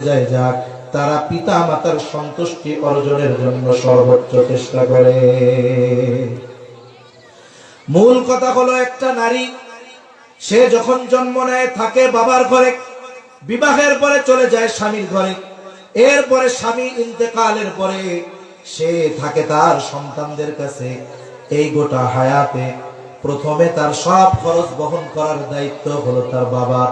যায় যাক, তারা পিতা মাতার সন্তুষ্টি অর্জনের জন্য সর্বোচ্চ চেষ্টা করে। মূল কথা হলো একটা নারী, সে যখন জন্ম নেয়, থাকে বাবার ঘরে, বিবাহের পরে চলে যায় স্বামীর ঘরে, এরপরে স্বামী ইন্তেকালের পরে সে থাকে তার সন্তানদের কাছে। এই গোটা হায়াতে প্রথমে তার সব খরচ বহন করার দায়িত্ব হলো তার বাবা,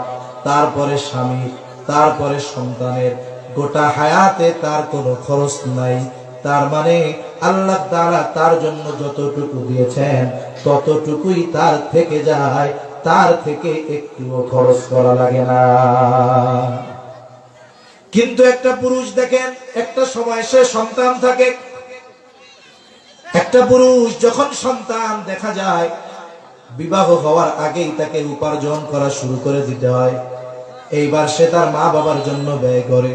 তারপরে স্বামী। তারপরে সন্তানের গোটা হায়াতে তার কোনো খরচ নাই। তার মানে আল্লাহ তাআলা তার জন্য যতটুকু দিয়েছেন, ততটুকুই তার থেকে যায়। তার থেকে একটুও খরচ করা লাগে না। কিন্তু একটা পুরুষ দেখেন, একটা সময় সে সন্তান থাকে। একটা পুরুষ যখন সন্তান দেখা যায়, বিবাহ হওয়ার আগেই তাকে উপার্জন করা শুরু করে দিতে হয়। এইবার সে তার মা বাবার জন্য ব্যয় করে।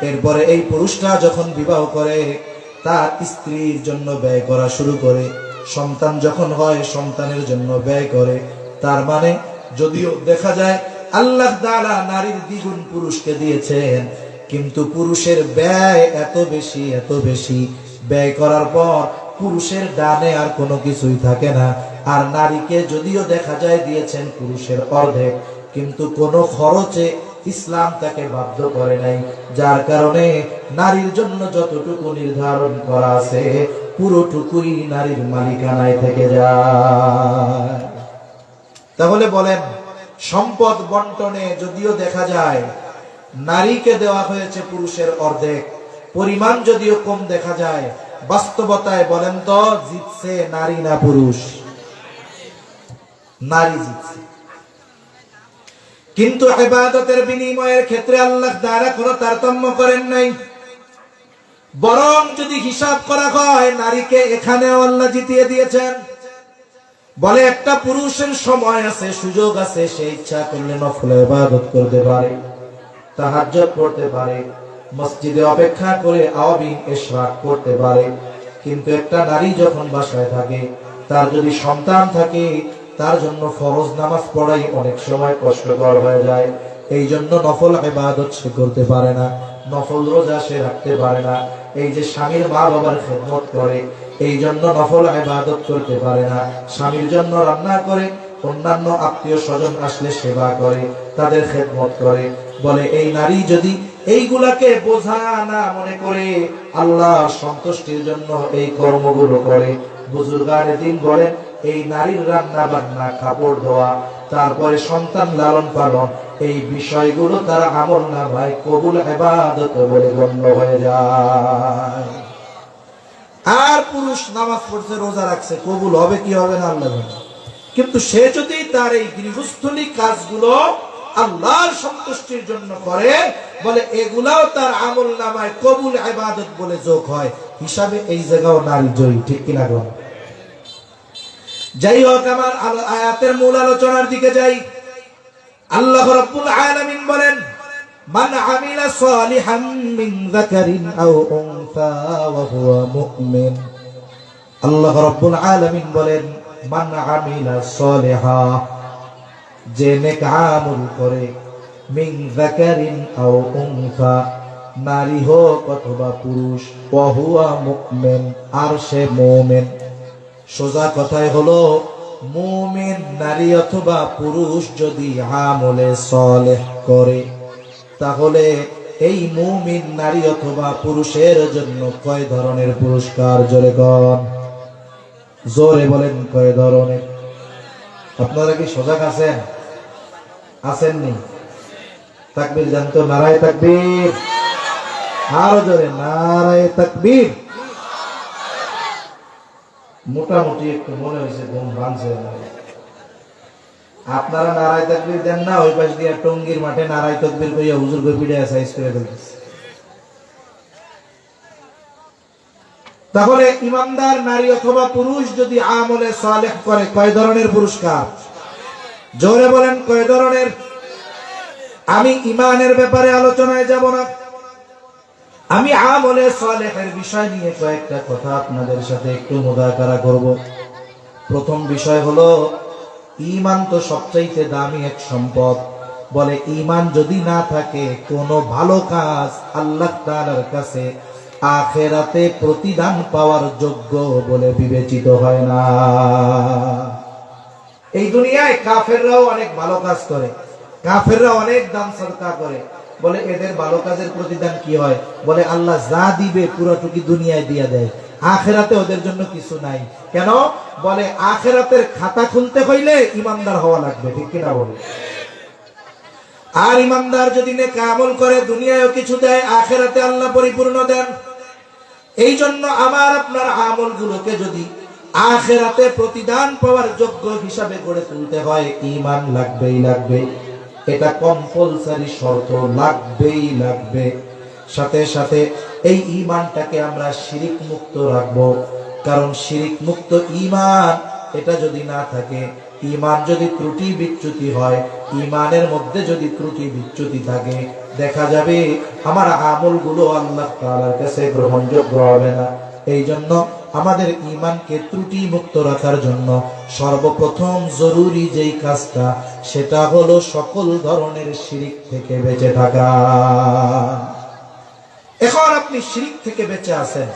এরপরে এই পুরুষটা যখন বিবাহ করে, তার স্ত্রীর জন্য ব্যয় করা শুরু করে। সন্তান যখন হয়, সন্তানের জন্য ব্যয় করে। তার মানে যদিও দেখা যায়, আল্লাহ দ্বারা নারীর দ্বিগুণ পুরুষকে দিয়েছেন, কিন্তু পুরুষের ব্যয় এত বেশি এত বেশি। ব্যয় করার পর পুরুষের ডানে আর কোনো কিছুই থাকে না। আর নারীকে যদিও দেখা যায়, দিয়েছেন পুরুষের অর্ধেক। কিন্তু কোনো খরচে ইসলাম তাকে বাধ্য করে নাই, যার কারণে নারীর জন্য যতটুকু নির্ধারণ করা আছে, পুরোটুকুই নারীর মালিকানায় থেকে যায়। তাহলে বলেন, সম্পদ বন্টনে যদিও দেখা যায়, নারীকে দেওয়া হয়েছে পুরুষের অর্ধেক, পরিমাণ যদিও কম দেখা যায়, বাস্তবতায় বলেন তো, জিতছে নারী না পুরুষ? নারী জিতছে। কিন্তু এবাদতের বিনিময়ের ক্ষেত্রে আল্লাহ দ্বারা কোনো তারতম্য করেন নাই। বরং যদি হিসাব করা হয়, নারীকে এখানেও আল্লাহ জিতিয়ে দিয়েছেন। বলে একটা পুরুষের সময় আছে, সুযোগ আছে, সে ইচ্ছা করলে নফল ইবাদত করতে পারে, তাহাজ্জুদ করতে পারে, মসজিদে অপেক্ষা করে আওয়াবিন ইশরাক করতে পারে। কিন্তু একটা নারী যখন বাসায় থাকে, তার যদি সন্তান থাকে তার জন্য ফরজ নামাজ পড়াই অনেক সময় কষ্টকর হয়ে যায়। এই জন্য নফল ইবাদত সে করতে পারে না, নফল রোজা সে রাখতে পারে না, এই যে স্বামীর মা বাবার খেদমত করে, এই জন্য নফল ইবাদত করতে পারে না। স্বামীর জন্য রান্না করে, অন্যান্য আত্মীয় স্বজন আসলে সেবা করে, তাদের খেদমত করে। বলে, এই নারী যদি এইগুলাকে বোঝা না মনে করে, আল্লাহ সন্তুষ্টির জন্য এই কর্মগুলো করে। বুজুর্গানে দিন বলেন এই নারীর রান্না বান্না কাপড় ধোয়া, তারপরে সন্তান লালন পালন, এই বিষয়গুলো তারা আমল না ভাই, কবুল এবাদত বলে গণ্য হয়ে যায়। আর পুরুষ নামাজ পড়ছে রোজা রাখছে, কবুল হবে কি হবে না আল্লাহ কিন্তু সে যদি তার এই গৃহস্থলী কাজগুলো আল্লাহর সন্তুষ্টির জন্য করে, বলে এগুলাও তার আমল নামায় কবুল আবাদত বলে যোগ হয়, হিসাবে এই জায়গাও নারী জয়ী, ঠিক কিনা গো? যাই হোক, আমার আয়াতের মূল আলোচনার দিকে যাই। আল্লাহ রাব্বুল আলামিন বলেন, মান আমিলা সালিহাম মিন যাকারিন আও উনসা ওয়া হুয়া মুমিন। আল্লাহ রাব্বুল আলামিন বলেন, মান আমিলা সালিহা, যে নেক আমল করে মিন যাকারিন আও উনসা, নারী হোক অথবা পুরুষ, ওয়া হুয়া মুমিন, আর সে মুমিন। সোজা কথায় হলো, মুমিন নারী অথবা পুরুষ যদি আমলে সলেহ করে, তাহলে এই মুমিন নারী অথবা পুরুষের জন্য কয় ধরনের পুরস্কার জোরে গণ জোরে বলেন কয় ধরনের। আপনারা কি সজাগ আছেন? আসেননি তাকবীর জানতো, নারায় তাকবীর। আরও জোরে, নারায় তাকবীর। মোটামুটি একটু মনে হয়েছে, ঘুম ভাঙছে আপনারা নারায় তকবির দেন না, ওই পাশ দিয়ে টঙ্গির মাঠে নারায় তকবির করিয়া হুজুর কই পিড়ে সাইজ করে ফেলতেছে তাহলে ইমানদার নারী অথবা পুরুষ যদি আমলে সালেহ করে, কয় ধরনের পুরস্কার? জোরে বলেন, কয় ধরনের? আমি ইমানের ব্যাপারে আলোচনায় যাব না। আমি আমলে সালেহের বিষয় নিয়ে কয়েকটা কথা আপনাদের সাথে একটু মোদাকারা করব। প্রথম বিষয় হলো ইমান তো সবচাইতে দামি এক সম্পদ। বলে ইমান যদি না থাকে, কোনো ভালো কাজ আল্লাহ তাআলার কাছে আখেরাতে প্রতিদান পাওয়ার যোগ্য বলে বিবেচিত হয় না। এই দুনিয়ায় কাফেররাও অনেক ভালো কাজ করে, কাফেররা অনেক দান সরকার করে। বলে, এদের ভালো কাজের প্রতিদান কি হয়? বলে, আল্লাহ যা দিবে পুরোটুকি দুনিয়ায় দিয়ে দেয়। আখেরাতে ওদের জন্য কিছু নাই। কেন? বলে, আখেরাতের খাতা খুলতে হইলে ইমানদার হওয়া লাগবে। ঠিক কিনা বলে? আর ইমানদার যদি নেক আমল করে, দুনিয়ায়ও কিছু দেয়, আখেরাতে আল্লাহ পরিপূর্ণ দেন। এই জন্য আমার, আপনার আমলগুলোকে যদি আখেরাতে প্রতিদান পাওয়ার যোগ্য হিসাবে গড়ে তুলতে হয়, ইমান লাগবেই লাগবে। এটা কম্পালসারি শর্ত, লাগবেই লাগবে। সাথে সাথে এই ইমানটাকে আমরা শিরিক মুক্ত রাখব। কারণ শিরিক মুক্ত ইমান এটা যদি না থাকে ইমান যদি ত্রুটি বিচ্যুতি হয় ইমানের মধ্যে যদি ত্রুটি বিচ্যুতি থাকে, দেখা যাবে আমার আমলগুলো আল্লাহ তাআলার কাছে গ্রহণযোগ্য হবে না। এই জন্য আমাদের ইমানকে ত্রুটি মুক্ত রাখার জন্য সর্বপ্রথম জরুরি যেই কাজটা, সেটা হলো সকল ধরনের শিরিক থেকে বেঁচে থাকা। এখন আপনি শিরিক থেকে বেঁচে আছেন।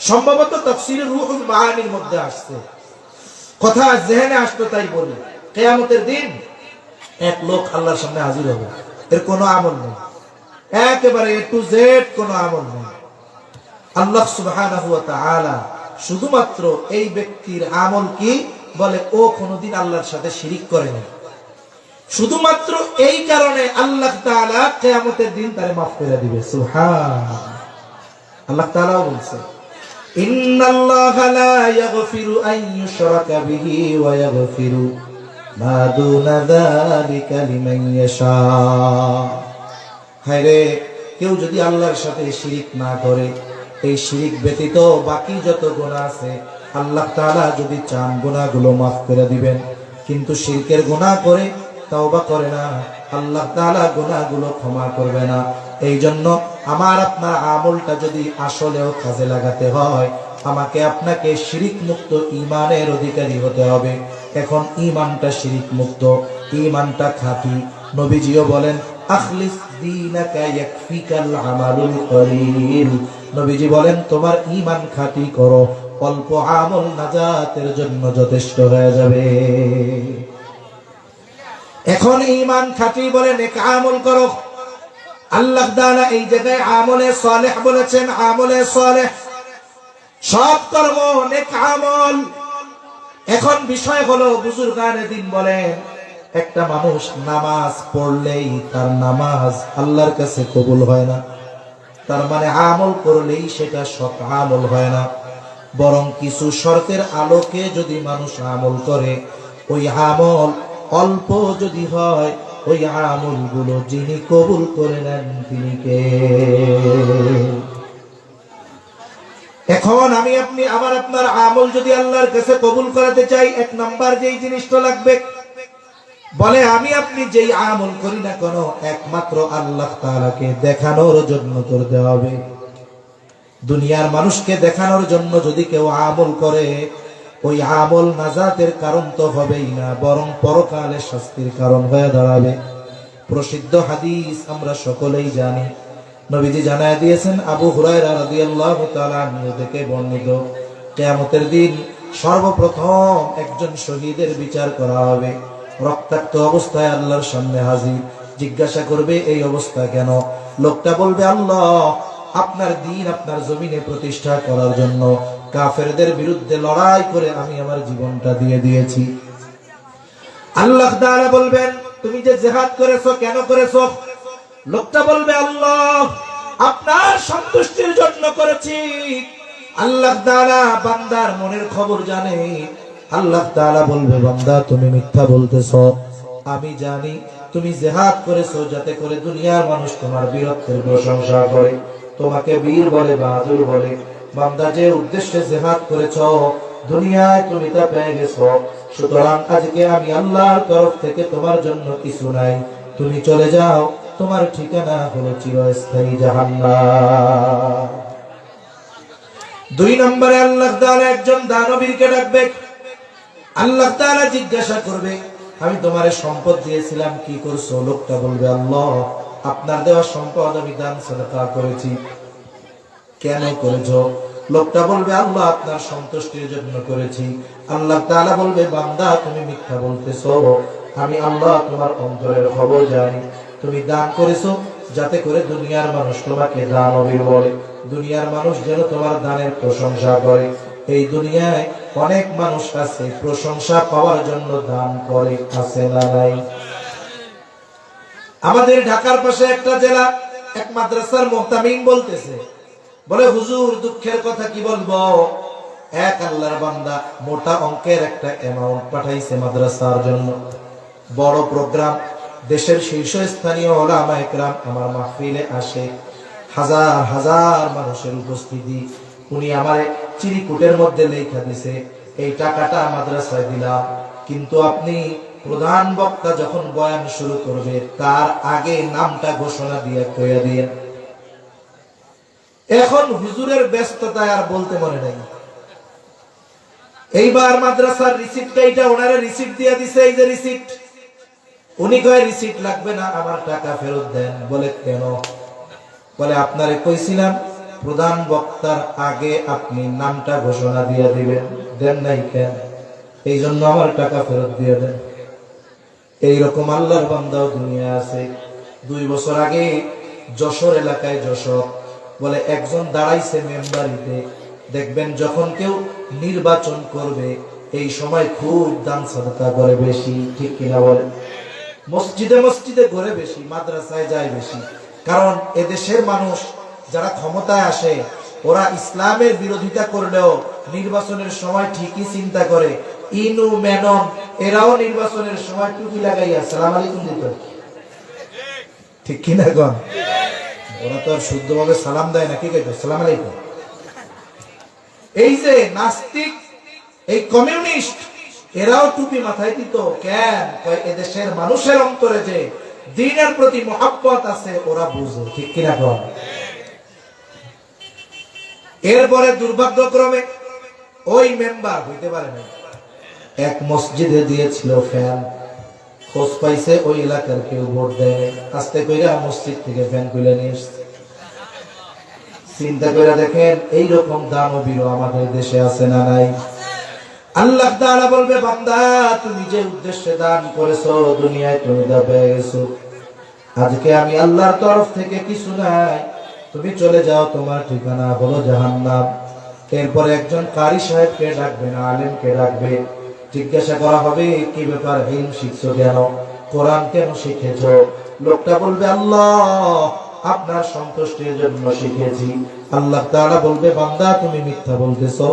সম্ভবত তাফসিরের রুহুল মাহানির মধ্যে আসছে। কথা জেহেনে আসতো তাই বলি, কেয়ামতের দিন এক লোক আল্লাহর সামনে হাজির হবে। এর কোনো আমল নেই। একেবারে এ টু জেড কোনো আমল নেই। আল্লাহ সুবহানাহু ওয়া তাআলা শুধুমাত্র এই ব্যক্তির আমল কি? বলে, ও কোনোদিন আল্লাহর সাথে শিরিক করেনি। শুধুমাত্র এই কারণে আল্লাহ তাআলা কিয়ামতের দিন তারে মাফ করে দিবে। আল্লাহ তাআলাও বলছে ইয়াশা। হায়রে কেউ যদি আল্লাহর সাথে শিরিক না করে এই শিরিক ব্যতীত বাকি যত গোনা আছে, আল্লাহ তাআলা যদি চান গুণাগুলো মাফ করে দিবেন। কিন্তু শিরকের গোনা করে তওবা করে না, আল্লাহ তাআলা গুনাহগুলো ক্ষমা করবে না। এই জন্য আমার আপনার আমলটা যদি আসলেও কাজে লাগাতে হয়, আমাকে আপনাকে শিরিক মুক্ত ইমানের অধিকারী হতে হবে। এখন ইমানটা শিরিক মুক্ত ইমানটা খাঁটি। নবীজিও বলেন, আখলিস দীনাকা ইয়াকফিকাল আমালুল নবীজি বলেন, তোমার ঈমান খাঁটি করো, অল্প আমল নাজাতের জন্য যথেষ্ট হয়ে যাবে। এখন ঈমান খাঁটি বলে নেক আমল করো। আল্লাহ এই জায়গায় আমলে বলেছেন, আমলে সব কর্ম, নেক আমল। এখন বিষয় হলো, বুজুর্গানে দিন বলেন একটা মানুষ নামাজ পড়লেই তার নামাজ আল্লাহর কাছে কবুল হয় না। তার মানে আমল করলেই সেটা সৎ আমল হয় না। বরং কিছু শর্তের আলোকে যদি মানুষ আমল করে, ওই আমল অল্প যদি হয়, ওই আমলগুলো যিনি কবুল করে নেন তিনি কে? এখন আমি আপনি, আমার আপনার আমল যদি আল্লাহর কাছে কবুল করাতে চাই, এক নাম্বার যেই জিনিসটা লাগবে বলে, আমি, আপনি যেই আমল করি না কেন, একমাত্র আল্লাহ তাআলাকে দেখানোর জন্য করতে হবে। দুনিয়ার মানুষকে দেখানোর জন্য যদি কেউ আমল করে, ওই আমল নাজাতের কারণ তো হবেই না, বরং পরকালে শাস্তির কারণ হয়ে দাঁড়াবে। প্রসিদ্ধ হাদিস আমরা সকলেই জানি। নবীজি জানায় দিয়েছেন, আবু হুরায়রা থেকে বর্ণিত, কিয়ামতের দিন সর্বপ্রথম একজন শহীদের বিচার করা হবে। রক্তাক্ত অবস্থায় আল্লাহর সামনে হাজির। জিজ্ঞাসা করবে, এই অবস্থা কেন? লোকটা বলবে, আল্লাহ, আপনার দিন আপনার জমিনে প্রতিষ্ঠা করার জন্য। কাফেরদের বিরুদ্ধে লড়াই করে আমি আমার জীবনটা দিয়ে দিয়েছি। আল্লাহ তাআলা বলবেন, তুমি যে জেহাদ করেছ, কেন করেছ? লোকটা বলবে, আল্লাহ, আপনার সন্তুষ্টির জন্য করেছি। আল্লাহ তাআলা বান্দার মনের খবর জানে। আল্লাহ তাআলা বলবে, বান্দা, তুমি মিথ্যা বলতেছো। আমি জানি তুমি জেহাদ করেছ যাতে করে দুনিয়ার মানুষ তোমার বীরত্বের প্রশংসা করে। তোমাকে বীর বলে, বাহাদুর বলে। বান্দা, যে উদ্দেশ্যে জেহাদ করেছ, দুনিয়ায় তুমি তা পেয়ে গেছো। সুতরাং আজকে আমি আল্লাহর তরফ থেকে তোমার জন্য কিছু নাই। তুমি চলে যাও, তোমার ঠিকানা হলো চিরস্থায়ী জাহান্নাম। দুই নম্বরে আল্লাহ তাআলা একজন দানবীরকে ডাকবে আল্লাহ তাআলা জিজ্ঞাসা করবে, আমি তোমার সম্পদ দিয়েছিলাম, কি করছ? লোকটা বলবে, আল্লাহ, আপনার দেওয়া সম্পদ আমি দান সাদাকা করেছি। কেন করেছ? লোকটা বলবে, আল্লাহ, আপনার সন্তুষ্টির জন্য করেছি। আল্লাহ তাআলা বলবে, বান্দা, তুমি মিথ্যা বলতেছো। আমি আল্লাহ, তোমার অন্তরের খবর জানি। তুমি দান করেছ যাতে করে দুনিয়ার মানুষ তোমাকে দানবীর বলে দুনিয়ার মানুষ যেন তোমার দানের প্রশংসা করে। এই দুনিয়ায় অনেক মানুষ আছে, প্রশংসা পাওয়ার জন্য দান করে, আছে না নাই? আমাদের ঢাকার পাশে একটা জেলা, এক মাদ্রাসার মোহতামিম বলতেছে, বলে, হুজুর, দুঃখের কথা কি বলব? এক আল্লাহর বান্দা মোটা অঙ্কের একটা অ্যামাউন্ট পাঠাইছে মাদ্রাসার জন্য। বড় প্রোগ্রাম দেশের শীর্ষস্থানীয় ওলামা একরাম আমার মাহফিলে আসে। হাজার হাজার মানুষের উপস্থিতি উনি আমার চিরিকুটের মধ্যে লেখা দিছে, এই টাকাটা মাদ্রাসায় দিলাম। কিন্তু আপনি প্রধান বক্তা যখন বয়ান শুরু করবে, তার আগে নামটা ঘোষণা দিয়ে কইয়া দিয়ে এখন হুজুরের ব্যস্ততায় আর বলতে মনে নাই। এইবার মাদ্রাসার রিসিপ্টটা এটা ওনারে রিসিপ্ট দিয়ে দিছে, এই যে রিসিপ্ট। উনি কয়, রিসিপ্ট লাগবে না, আমার টাকা ফেরত দেন। বলে, কেন? বলে, আপনারে কইছিলাম প্রধান বক্তার আগে আপনি নামটা ঘোষণা দিয়ে দিবেন। দেন নাই কেন? এই জন্য আমার টাকা ফেরত দিয়ে দেন। এইরকম আল্লাহর বান্দাও দুনিয়া আছে। দুই বছর আগে যশোর এলাকায় যশোর বলে একজন দাঁড়াইছে মেম্বারিতে। দেখবেন যখন কেউ নির্বাচন করবে, এই সময় খুব দান সাদকা করে বেশি, ঠিক কিনা বলে মসজিদে মসজিদে ঘরে বেশি, মাদ্রাসায় যায় বেশি। কারণ এদেশের মানুষ যারা ক্ষমতায় আসে, ওরা ইসলামের বিরোধিতা করলেও নির্বাচনের সময় ঠিকই চিন্তা করে। ইনু মেনন এরাও নির্বাচনের সময় টুপি লাগাইয়া, সালাম আলাইকুম দিত। ঠিক কিনা গন ওরা তো আর শুদ্ধভাবে সালাম দেয় না, কি কইতো? সালাম আলাইকুম। এই যে নাস্তিক, এই কমিউনিস্ট, এরাও টুপি মাথায় দিত। কেন? এদেশের মানুষের অন্তরে যে দিনের প্রতি মহাব্বত আছে, ওরা বুঝে। ঠিক কিনা কম এরপরে দুর্ভাগ্যক্রমে ওই মেম্বার হইতে পারে না এক মসজিদে দিয়েছিল ফ্যান খোঁজ পাইছে, ওই এলাকার কেউ ভোট দেয় আস্তে কইরা মসজিদ থেকে ফ্যান খুলে নিয়ে এসছে। চিন্তা করে দেখেন, এইরকম দানবীর আমাদের দেশে আছে না নাই? আল্লাহ তাআলা বলবে, বান্দা, তুমি যে উদ্দেশ্যে দান করেছ, দুনিয়ায় তুমি দা পেয়ে গেছো। আজকে আমি আল্লাহর তরফ থেকে কিছু নাই। তুমি চলে যাও, তোমার ঠিকানা হলো জাহান্নাম। এরপরে একজন কারি সাহেবকে ডাকবে, না আলেমকে ডাকবে। জিজ্ঞাসা করা হবে, কি ব্যাপার হিম শিখছো কেন? কোরআন কেন শিখেছো? লোকটা বলবে, আল্লাহ, আপনার সন্তুষ্টির জন্য শিখেছি। আল্লাহ তাআলা বলবে, বান্দা, তুমি মিথ্যা বলতেছো।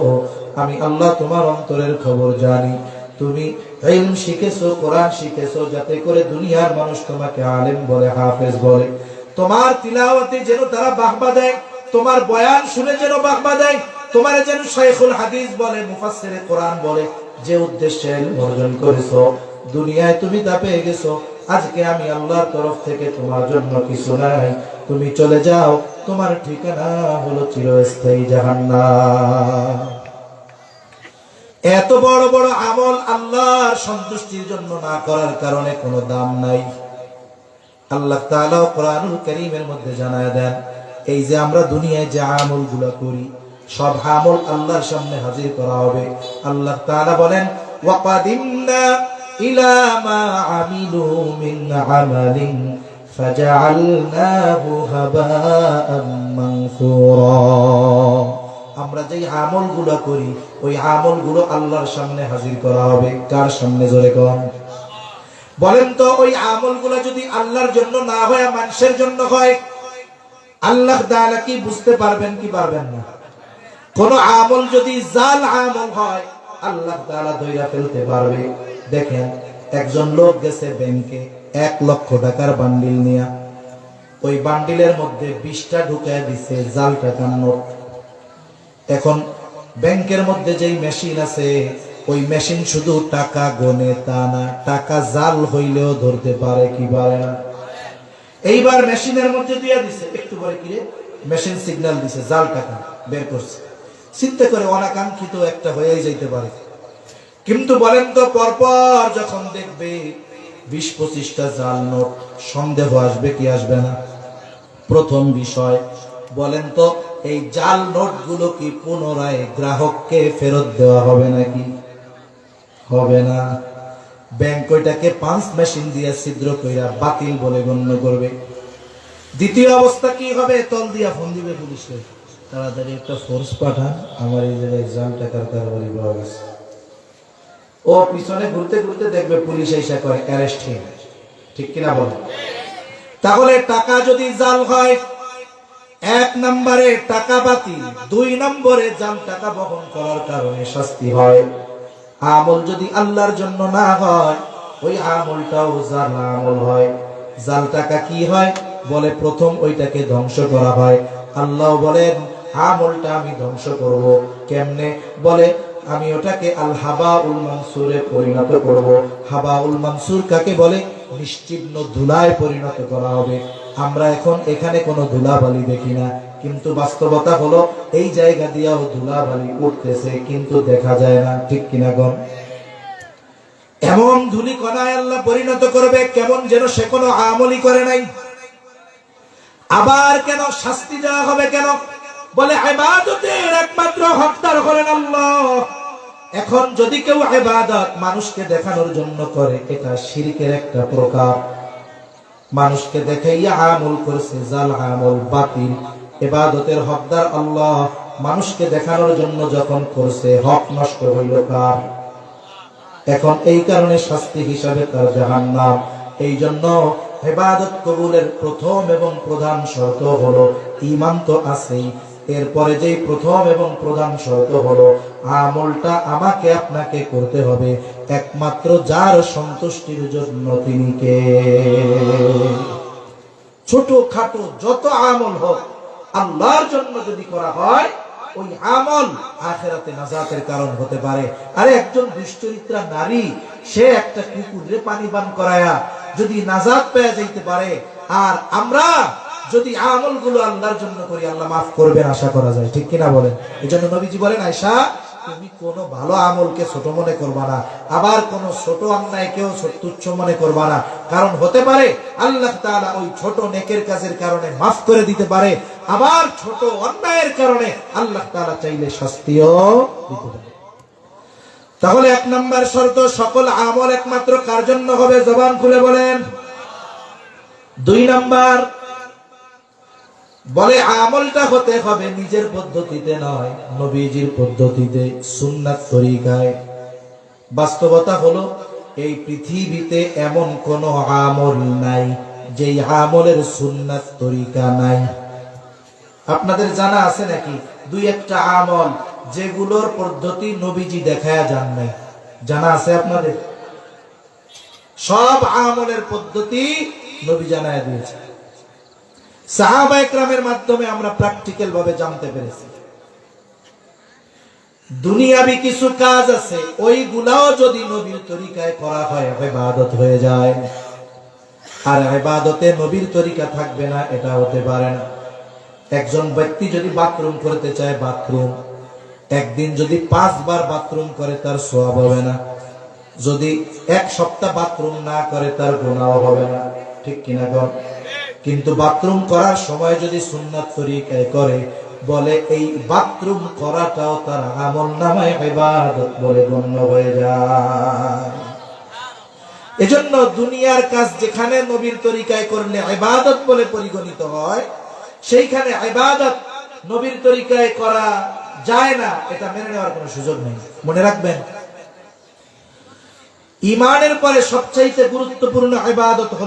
আমি আল্লাহ তোমার অন্তরের খবর জানি। তুমি শিখেছো, কোরআন শিখেছো, যাতে করে দুনিয়ার মানুষ তোমাকে আলেম বলে, হাফেজ বলে। তোমার তিলাওয়াতে যেন তারা বাহবা দেয়, তোমার বয়ান শুনে যেন বাহবা দেয়, তোমার যেন শাইখুল হাদিস বলে, মুফাসসিরে কোরআন বলে, যে উদ্দেশ্যে অর্জন করেছ, দুনিয়ায় তুমি তা পেয়ে গেছো, আজকে আমি আল্লাহর তরফ থেকে তোমার জন্য কিছু নাই, তুমি চলে যাও, তোমার ঠিকানা হলো চিরস্থায়ী জাহান্নাম। এত বড় বড় আমল আল্লাহর সন্তুষ্টির জন্য না করার কারণে কোনো দাম নাই। আল্লাহ তাআলা কোরআনুল কারীমের মধ্যে জানায় দেন, এই যে আমরা দুনিয়ায় যে আমলগুলা করি, সব আমল আল্লাহর সামনে হাজির করা হবে। আল্লাহ তাআলা বলেন ইলা মা আমিলু মানসুরা। আমরা যেই করি, ওই আমলগুলো আল্লাহর সামনে হাজির করা হবে। কার সামনে জোরে কম বলেন তো ওই আমলগুলো যদি আল্লাহর জন্য না হয় মানুষের জন্য হয়, আল্লাহ তাআলা কি বুঝতে পারবেন, কি পারবেন না? কোন আমল যদি জাল আমল হয়, আল্লাহ তাআলা ধইরা ফেলতে পারবে। দেখেন, একজন লোক গেছে ব্যাংকে, এক লক্ষ টাকার বান্ডিল নিয়া। ওই বান্ডিলের মধ্যে বিশটা ঢুকায় দিছে, জাল টাকার নোট এখন ব্যাংকের মধ্যে যেই মেশিন আছে ওই মেশিন শুধু টাকা গনে তা না, টাকা জাল হইলেও ধরতে পারে কি পারে না। এইবার মেশিনের মধ্যে দিয়ে দিছে, একটু পরে কিরে মেশিন সিগন্যাল দিছে, জাল টাকা বের করছে। চিন্তা করে অনাকাঙ্ক্ষিত একটা হয়েই যাইতে পারে। কিন্তু বলেন তো, পরপর যখন দেখবে বিশ পঁচিশটা জাল নোট, সন্দেহ আসবে কি আসবে না? প্রথম বিষয়, বলেন তো, এই জাল নোটগুলো কি পুনরায় গ্রাহককে ফেরত দেওয়া হবে নাকি? হবে না। ব্যাংক ওইটাকে পাঁচ মেশিন দিয়ে ছিদ্র কইরা বাতিল বলে গণ্য করবে। দ্বিতীয় অবস্থা কি হবে? তল দিয়া ফোন দিবে পুলিশে তাড়াতাড়ি একটা ফোর্স পাঠান। আমার এই জায়গায় জাল টাকার কারবারি পাওয়া গেছে। ও পিছনে ঘুরতে ঘুরতে দেখবে পুলিশ এসে করে অ্যারেস্ট হয়ে ঠিক কিনা বল? তাহলে টাকা যদি জাল হয়, এক নম্বরে টাকা বাতিল, দুই নম্বরে জাল টাকা বহন করার কারণে শাস্তি হয়। আমল যদি আল্লাহর জন্য না হয়, ওই আমলটাও জাল আমল হয়। জাল টাকা কি হয়? বলে প্রথম ওইটাকে ধ্বংস করা হয়। আল্লাহ বলেন, আমলটা আমি ধ্বংস করব। কেমনে? বলে, আমি ওটাকে আল হাবা উল মানসুরে পরিণত করব। হাবা উল মানসুর কাকে বলে? নিশ্চিহ্ন ধুলায় পরিণত করা হবে। আমরা এখন এখানে কোনো ধুলাবালি দেখি না। কিন্তু বাস্তবতা হলো, এই জায়গা দিয়েও ধুলাবালি উঠতেছে, কিন্তু দেখা যায় না, ঠিক কিনা গণ? এমন ধুলি কণায় আল্লাহ পরিণত করবে, কেমন যেন সে কোনো আমলই করে নাই। আবার কেন শাস্তি দেওয়া হবে কেন? বলে, ইবাদতের একমাত্র হকদার হলেন আল্লাহ। এখন যদি কেউ ইবাদত মানুষকে দেখানোর জন্য করে, এটা শিরকের একটা প্রকার। মানুষকে দেখে, ইয়া আমল করছে, জাল আমল বাতিল। ইবাদতের হকদার আল্লাহ মানুষকে দেখানোর জন্য যখন করছে, হক নষ্ট হইল কার? এখন এই কারণে শাস্তি হিসাবে তার জাহান্নাম। এই জন্য হেবাদত কবুলের প্রথম এবং প্রধান শর্ত হলো ইমান তো আছেই। এরপরে যেই প্রথম এবং প্রধান শর্ত হলো, আমলটা আমাকে আপনাকে করতে হবে। একমাত্র যার সন্তুষ্টির জন্য তিনি কে? ছোট খাটো যত আমল হোক আল্লাহর জন্য যদি করা হয়, ওই আমল আখেরাতে নাজাতের কারণ হতে পারে। আরে একজন দুশ্চরিত্রা নারী, সে একটা কুকুরে পানি পান করায়া যদি নাজাত পেয়ে যাইতে পারে, আর আমরা যদি আমলগুলো আল্লাহর জন্য করি, আল্লাহ মাফ করবেন, আশা করা যায়। ঠিক কিনা বলেন? এই জন্য নবীজি বলেন আয়সা তুমি কোনো ভালো আমলকে ছোট মনে করবা না। আবার কোন ছোট অন্যায়কেও ছোট তুচ্ছ মনে করবা না। কারণ হতে পারে আল্লাহ তাআলা ওই ছোট নেকের কাজের কারণে মাফ করে দিতে পারে। আবার ছোট অন্যায়ের কারণে আল্লাহ তাআলা চাইলে শাস্তিও দিতে পারে। তাহলে এক নম্বর শর্ত, সকল আমল একমাত্র কার জন্য হবে? জবান খুলে বলেন। দুই নাম্বার বলে, আমলটা হতে হবে নিজের পদ্ধতিতে নয়, নবীজির পদ্ধতিতে, সুন্নাত তরিকায়। বাস্তবতা হলো, এই পৃথিবীতে এমন কোন আমল নাই যে আমলের সুন্নাত তরিকা নাই। আপনাদের জানা আছে নাকি? দুই একটা আমল যেগুলোর পদ্ধতি নবীজি দেখায় যান নাই। জানা আছে আপনাদের? সব আমলের পদ্ধতি নবী জানায় দিয়েছে মাধ্যমে আমরা প্র্যাকটিক্যাল ভাবে জানতে পেরেছি। দুনিয়াবি কিছু কাজ আছে, ওইগুলাও যদি নবীর তরিকায় করা হয়, ইবাদত হয়ে যায়। আর ইবাদতে নবীর তরিকা থাকবে না, এটা হতে পারে না। একজন ব্যক্তি যদি বাথরুম করতে চায়, বাথরুম। একদিন যদি পাঁচবার বাথরুম করে, তার সোয়াব হবে না। যদি এক সপ্তাহ বাথরুম না করে, তার গোনাও হবে না। ঠিক কিনা কিন্তু বাথরুম করার সময় যদি সুন্নাত তরিকায় করে, বলে এই বাথরুম করাটাও তার আমল নামায় ইবাদত বলে গণ্য হয়ে যায়। এজন্য দুনিয়ার কাজ যেখানে নবীর তরিকায় করলে ইবাদত বলে পরিগণিত হয়, সেইখানে ইবাদত নবীর তরিকায় করা যায় না, এটা মেনে নেওয়ার কোনো সুযোগ নেই। মনে রাখবেন, ইমানের পরে সবচাইতে গুরুত্বপূর্ণ ইবাদত